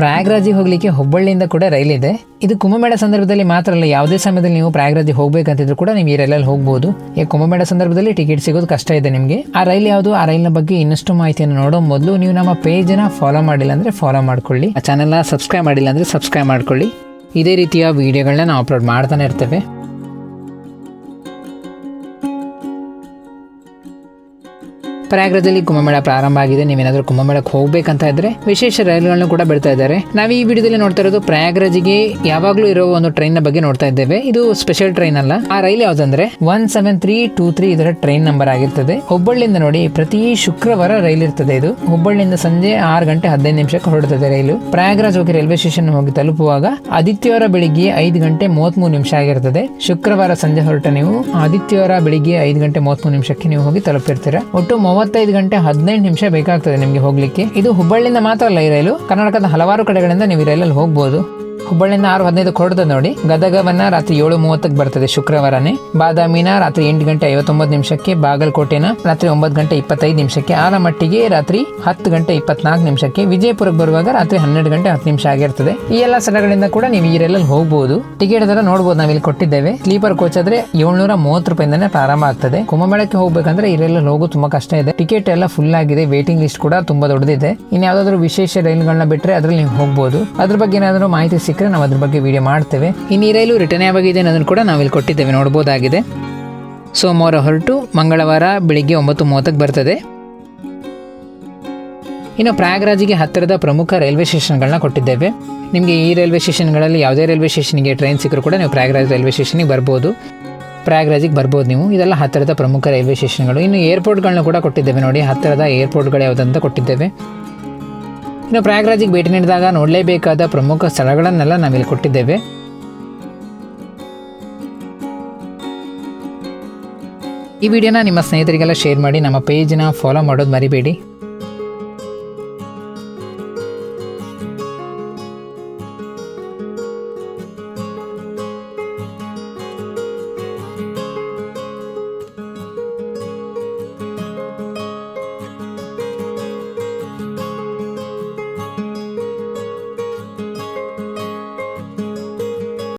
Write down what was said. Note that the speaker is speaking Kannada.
ಪ್ರಯಾಗ್ರಾಜಿಗೆ ಹೋಗ್ಲಿಕ್ಕೆ ಹುಬ್ಬಳ್ಳಿಯಿಂದ ಕೂಡ ರೈಲಿದೆ ಇದೆ. ಕುಂಭಮೇಳ ಸಂದರ್ಭದಲ್ಲಿ ಮಾತ್ರ ಅಲ್ಲ, ಯಾವುದೇ ಸಮಯದಲ್ಲಿ ನೀವು ಪ್ರಯಾಗ್ರಾಜಿಗೆ ಹೋಗಬೇಕಂತಿದ್ರು ಕೂಡ ನೀವು ಈ ರೈಲಲ್ಲಿ ಹೋಗ್ಬೋದು. ಈ ಕುಂಭಮೇಳ ಸಂದರ್ಭದಲ್ಲಿ ಟಿಕೆಟ್ ಸಿಗೋದು ಕಷ್ಟ ಇದೆ ನಿಮಗೆ. ಆ ರೈಲ್ ಯಾವುದು? ಆ ರೈಲ್ನ ಬಗ್ಗೆ ಇನ್ನಷ್ಟು ಮಾಹಿತಿಯನ್ನು ನೋಡೋ ಮೊದಲು ನೀವು ನಮ್ಮ ಪೇಜನ್ನ ಫಾಲೋ ಮಾಡಿಲ್ಲ ಅಂದರೆ ಫಾಲೋ ಮಾಡ್ಕೊಳ್ಳಿ. ಆ ಚಾನಲ್ನ ಸಬ್ಸ್ಕ್ರೈಬ್ ಮಾಡಿಲ್ಲ ಅಂದರೆ ಸಬ್ಸ್ಕ್ರೈಬ್ ಮಾಡ್ಕೊಳ್ಳಿ. ಇದೇ ರೀತಿಯ ವಿಡಿಯೋಗಳನ್ನ ನಾವು ಅಪ್ಲೋಡ್ ಮಾಡ್ತಾನೆ ಇರ್ತೇವೆ. ಪ್ರಯಾಗ್ರಾಜಲ್ಲಿ ಕುಂಭಮೇಳ ಪ್ರಾರಂಭ ಆಗಿದೆ. ನೀವೇನಾದರೂ ಕುಂಭಮೇಳಕ್ಕೆ ಹೋಗ್ಬೇಕಂತ ಇದ್ರೆ ವಿಶೇಷ ರೈಲುಗಳನ್ನು ಕೂಡ ಬಿಡ್ತಾ ಇದ್ದಾರೆ. ನಾವು ಈ ವಿಡಿಯೋದಲ್ಲಿ ನೋಡ್ತಾ ಇರೋದು ಪ್ರಯಾಗ್ರಾಜಿಗೆ ಯಾವಾಗಲೂ ಇರೋ ಒಂದು ಟ್ರೈನ್ನ ಬಗ್ಗೆ ನೋಡ್ತಾ ಇದ್ದೇವೆ. ಇದು ಸ್ಪೆಷಲ್ ಟ್ರೈನ್ ಅಲ್ಲ. ಆ rail ಯಾವ್ದಂದ್ರೆ one seven three two three ಇದರ ಟ್ರೈನ್ ನಂಬರ್ ಆಗಿರ್ತದೆ. ಹುಬ್ಬಳ್ಳಿಯಿಂದ ನೋಡಿ ಪ್ರತಿ ಶುಕ್ರವಾರ ರೈಲ್ ಇರ್ತದೆ ಇದು. ಹುಬ್ಬಳ್ಳಿಯಿಂದ ಸಂಜೆ ಆರು ಗಂಟೆ ಹದಿನೈದು ನಿಮಿಷಕ್ಕೆ ಹೊರಡುತ್ತದೆ ರೈಲು. ಪ್ರಯಾಗ್ರಾಜ್ ಹೋಗಿ ರೈಲ್ವೆ ಸ್ಟೇಷನ್ ಹೋಗಿ ತಲುಪುವಾಗ ಆದಿತ್ಯವಾರ ಬೆಳಿಗ್ಗೆ ಐದು ಗಂಟೆ ಮೂವತ್ಮೂರು ನಿಮಿಷ ಆಗಿರ್ತದೆ. ಶುಕ್ರವಾರ ಸಂಜೆ ಹೊರಟ ನೀವು ಆದಿತ್ಯವಾರ ಬೆಳಿಗ್ಗೆ ಐದು ಗಂಟೆ ಮೂವತ್ಮೂರು ನಿಮಿಷಕ್ಕೆ ನೀವು ಹೋಗಿ ತಲುಪಿರ್ತೀರಾ ಒಟ್ಟು ಮೂವತ್ತೈದು ಗಂಟೆ ಹದಿನೈದು ನಿಮಿಷ ಬೇಕಾಗ್ತದೆ ನಿಮಗೆ ಹೋಗ್ಲಿಕ್ಕೆ. ಇದು ಹುಬ್ಬಳ್ಳಿಯಿಂದ ಮಾತ್ರ ಅಲ್ಲ, ಈ ರೈಲು. ಕರ್ನಾಟಕದ ಹಲವಾರು ಕಡೆಗಳಿಂದ ನೀವು ಈ ರೈಲಲ್ಲಿ ಹೋಗ್ಬೋದು. ಹುಬ್ಬಳ್ಳಿಯಿಂದ ಆರು ಹದಿನೈದು ಹೊರಡ್ತದೆ ನೋಡಿ. ಗದಗವನ್ನ ರಾತ್ರಿ ಏಳು ಮೂವತ್ತಕ್ಕೆ ಬರ್ತದೆ ಶುಕ್ರವಾರನೇ. ಬಾದಾಮಿನ ರಾತ್ರಿ ಎಂಟು ಗಂಟೆ ಐವತ್ತೊಂಬತ್ತು ನಿಮಿಷಕ್ಕೆ, ಬಾಗಲಕೋಟೆನ ರಾತ್ರಿ ಒಂಬತ್ತು ಗಂಟೆ ಇಪ್ಪತ್ತೈದು ನಿಮಿಷಕ್ಕೆ, ಆಲಮಟ್ಟಿಗೆ ರಾತ್ರಿ ಹತ್ತು ಗಂಟೆ ಇಪ್ಪತ್ನಾಲ್ಕು ನಿಮಿಷಕ್ಕೆ, ವಿಜಯಪುರಕ್ಕೆ ಬರುವಾಗ ರಾತ್ರಿ ಹನ್ನೆರಡು ಗಂಟೆ ಹತ್ತು ನಿಮಿಷ ಆಗಿರ್ತದೆ. ಈ ಎಲ್ಲ ಸ್ಥಳಗಳಿಂದ ಕೂಡ ನೀವು ಈ ರೈಲಲ್ಲಿ ಹೋಗಬಹುದು ಟಿಕೆಟ್ ದರ ನೋಡಬಹುದು ನಾವಿಲ್ಲಿ ಕೊಟ್ಟಿದ್ದೇವೆ. ಸ್ಲೀಪರ್ ಕೋಚ್ ಆದ್ರೆ ಏಳ್ನೂರ ಮೂವತ್ತು ರೂಪಾಯಿಂದನೇ ಪ್ರಾರಂಭ ಆಗ್ತದೆ. ಕುಂಭಮೇಳಕ್ಕೆ ಹೋಗ್ಬೇಕಂದ್ರೆ ಈ ರೈಲಲ್ಲಿ ಹೋಗೋದು ತುಂಬಾ ಕಷ್ಟ ಇದೆ. ಟಿಕೆಟ್ ಎಲ್ಲ ಫುಲ್ ಆಗಿದೆ. ವೇಟಿಂಗ್ ಲಿಸ್ಟ್ ಕೂಡ ತುಂಬಾ ದೊಡ್ಡದಿದೆ. ಇನ್ನು ಯಾವ್ದಾದ್ರು ವಿಶೇಷ ರೈಲುಗಳನ್ನ ಬಿಟ್ರೆ ಅದ್ರಲ್ಲಿ ನೀವು ಹೋಗಬಹುದು ಅದ್ರ ಬಗ್ಗೆ ಏನಾದರೂ ಮಾಹಿತಿ ಸಿಕ್ಕರೆ ನಾವು ಅದ್ರ ಬಗ್ಗೆ ವಿಡಿಯೋ ಮಾಡ್ತೇವೆ. ಈ ರೈಲು ರಿಟರ್ನ್ ಯಾವಾಗಿದೆ ಅನ್ನೋದನ್ನು ಕೂಡ ನಾವು ಇಲ್ಲಿ ಕೊಟ್ಟಿದ್ದೇವೆ, ನೋಡ್ಬೋದಾಗಿದೆ. ಸೋಮವಾರ ಹೊರಟು, ಮಂಗಳವಾರ ಬೆಳಿಗ್ಗೆ ಒಂಬತ್ತು ಮೂವತ್ತಕ್ಕೆ ಬರ್ತದೆ. ಇನ್ನು ಪ್ರಯಾಗ್ರಾಜಿಗೆ ಹತ್ತಿರದ ಪ್ರಮುಖ ರೈಲ್ವೆ ಸ್ಟೇಷನ್ಗಳನ್ನ ಕೊಟ್ಟಿದ್ದೇವೆ. ನಿಮಗೆ ಈ ರೈಲ್ವೆ ಸ್ಟೇಷನ್ಗಳಲ್ಲಿ ಯಾವುದೇ ರೈಲ್ವೆ ಸ್ಟೇಷನ್ಗೆ ಟ್ರೈನ್ ಸಿಕ್ಕರೂ ಕೂಡ ನೀವು ಪ್ರಯಾಗ್ರಾಜ್ ರೈಲ್ವೆ ಸ್ಟೇಷನಿಗೆ ಬರ್ಬೋದು. ಪ್ರಯಾಗ್ರಾಜಿಗೆ ಬರ್ಬೋದು ನೀವು. ಇದೆಲ್ಲ ಹತ್ತಿರದ ಪ್ರಮುಖ ರೈಲ್ವೆ ಸ್ಟೇಷನ್ಗಳು. ಇನ್ನು ಏರ್ಪೋರ್ಟ್ಗಳನ್ನ ಕೂಡ ಕೊಟ್ಟಿದ್ದೇವೆ ನೋಡಿ. ಹತ್ತಿರದ ಏರ್ಪೋರ್ಟ್ಗಳು ಯಾವುದಂತ ಕೊಟ್ಟಿದ್ದೇವೆ. ಇನ್ನು ಪ್ರಯಾಗ್ರಾಜಿಗೆ ಭೇಟಿ ನೀಡಿದಾಗ ನೋಡಲೇಬೇಕಾದ ಪ್ರಮುಖ ಸ್ಥಳಗಳನ್ನೆಲ್ಲ ನಾವಿಲ್ಲಿ ಕೊಟ್ಟಿದ್ದೇವೆ. ಈ ವಿಡಿಯೋನ ನಿಮ್ಮ ಸ್ನೇಹಿತರಿಗೆಲ್ಲ ಶೇರ್ ಮಾಡಿ, ನಮ್ಮ ಪೇಜ್ನ ಫಾಲೋ ಮಾಡೋದು ಮರಿಬೇಡಿ.